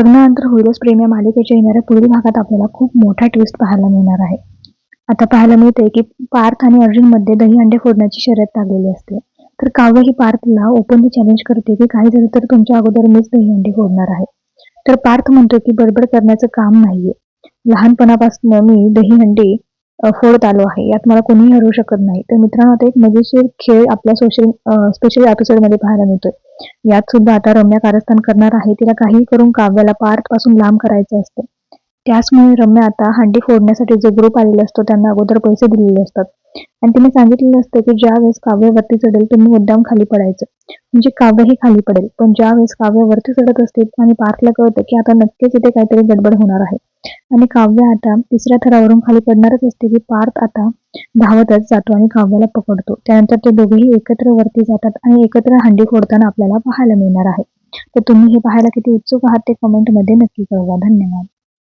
लग्नानंतर होईलच प्रेम या मालिकेच्या येणाऱ्या पुढील भागात आपल्याला खूप मोठा ट्विस्ट पाहायला मिळणार आहे. आता पाहायला मिळते की पार्थ आणि अर्जुनमध्ये दही अंडे फोडण्याची शर्यत लागलेली असते. तर काव्य ही पार्थला ओपनली चॅलेंज करते की काही झालं तर तुमच्या अगोदर मीच दही अंडे फोडणार आहे. तर पार्थ म्हणतो की बडबड करण्याचं काम नाहीये. लहानपणापासून मी दही अंडे फोडत आलो आहे. यात मला कोणीही हरवू शकत नाही. तर मित्रांनो आता एक मजेशीर खेळ आपल्या सोशल स्पेशल एपिसोडमध्ये पाहायला मिळतोय. यात सुद्धा आता रम्या कारस्थान करणार आहे. तिला काही करून काव्याला पार्थपासून लांब करायचं असतं. त्याचमुळे रम्या आता हंडी फोडण्यासाठी जो ग्रुप आलेला असतो. त्यांना अगोदर पैसे दिलेले असतात. आणि तिने सांगितलेलं असतं की ज्या वेळेस काव्य वरती चढेल तुम्ही मुद्दाम खाली पडायचं. म्हणजे काव्यही खाली पडेल. पण ज्या वेळेस काव्य वरती चढत असते आणि पार्थला कळतं की आता नक्कीच इथे काहीतरी गडबड होणार आहे. आणि काव्य आता तिसऱ्या थरावरून खाली पडणारच असते की पार्थ आता धावतच जातो आणि काव्याला पकडतो. त्यानंतर ते दोघेही एकत्र वरती जातात आणि एकत्र हंडी फोडताना आपल्याला पाहायला मिळणार आहे. तर तुम्ही हे पाहायला किती उत्सुक आहात ते कमेंटमध्ये नक्की कळवा. धन्यवाद.